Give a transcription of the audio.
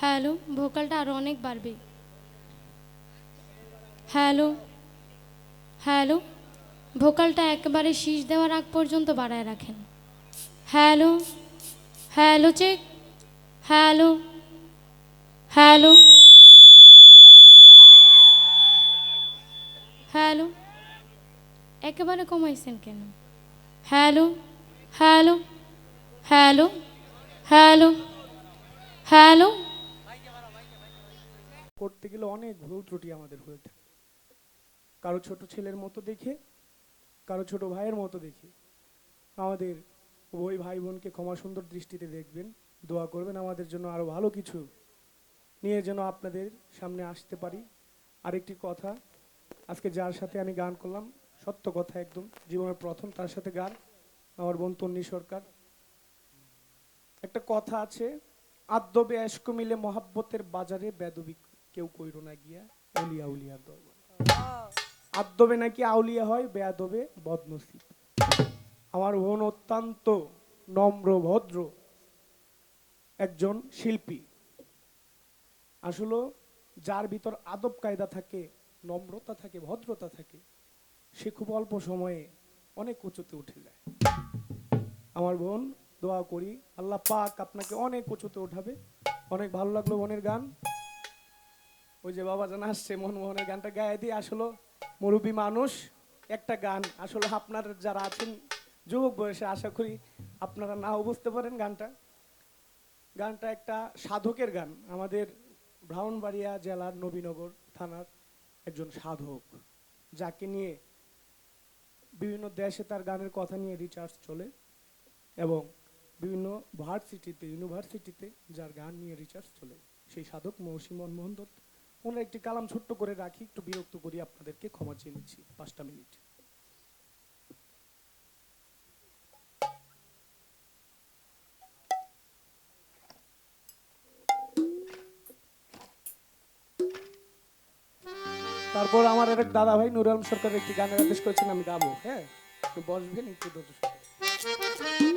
Hello, ভোকালটা আরও অনেক বাড়বে। হ্যালো হ্যালো, ভোকালটা একেবারে শীষ দেওয়ার আগ পর্যন্ত বাড়ায় রাখেন। Hello hello, check. Hello hello hello, একেবারে কমাইছেন কেন? Hello hello hello hello hello করতে গেলে অনেক ভুল ত্রুটি আমাদের হয়ে থাকে। কারও ছোট ছেলের মতো দেখে, কারও ছোট ভাইয়ের মতো দেখে। আমাদের ওই ভাই বোনকে ক্ষমা সুন্দর দৃষ্টিতে দেখবেন, দোয়া করবেন, আমাদের জন্য আরও ভালো কিছু নিয়ে যেন আপনাদের সামনে আসতে পারি। আরেকটি কথা, আজকে যার সাথে আমি গান করলাম, সত্য কথা একদম, জীবনের প্রথম তার সাথে গান, আমার বোন তন্নি সরকার। একটা কথা আছে আদ্যবে মিলে মহাব্বতের বাজারে বেদবি কেউ কইরো না গিয়া উলিয়া উলিয়ার দরবার আদ্যবে নাকি আউলিয়া হয়, বেয়াদবে বদনসিব। আমার বোন অত্যন্ত নম্র, ভদ্র একজন শিল্পী। আসলে যার ভিতর আদব কায়দা থাকে, নম্রতা থাকে, ভদ্রতা থাকে, সে খুব অল্প সময়ে অনেক উঁচুতে উঠে যায়। আমার বোন, দোয়া করি, আল্লাহ পাক আপনাকে অনেক উঁচুতে উঠাবে। অনেক ভালো লাগল বোনের গান। ওই যে বাবা জান আসছে, মনমোহনের গানটা গায়ে দিয়ে আসলো। মুরব্বী মানুষ, একটা গান। আসলে আপনার যারা আছেন, যুবক বয়সে আশা করি আপনারা নাও বুঝতে পারেন গানটা। গানটা একটা সাধকের গান। আমাদের ব্রাহ্মণবাড়িয়া জেলার নবীনগর থানার একজন সাধক, যাকে নিয়ে বিভিন্ন দেশে তার গানের কথা নিয়ে রিচার্জ চলে এবং বিভিন্ন ভার্সিটিতে ইউনিভার্সিটিতে যার গান নিয়ে রিচার্জ চলে। সেই সাধক মহসী মনমোহন দত্ত। ওনার একটি কালাম ছোট্ট করে রাখি, একটু বিরক্ত করি আপনাদেরকে, ক্ষমা চেয়ে নিচ্ছি, পাঁচটা মিনিট। তারপর আমার এক দাদা ভাই নুর আলম সরকার একটি গানের আদেশ করেছেন, আমি গাবো হ্যাঁ? বসবেন, একটু ধৈর্য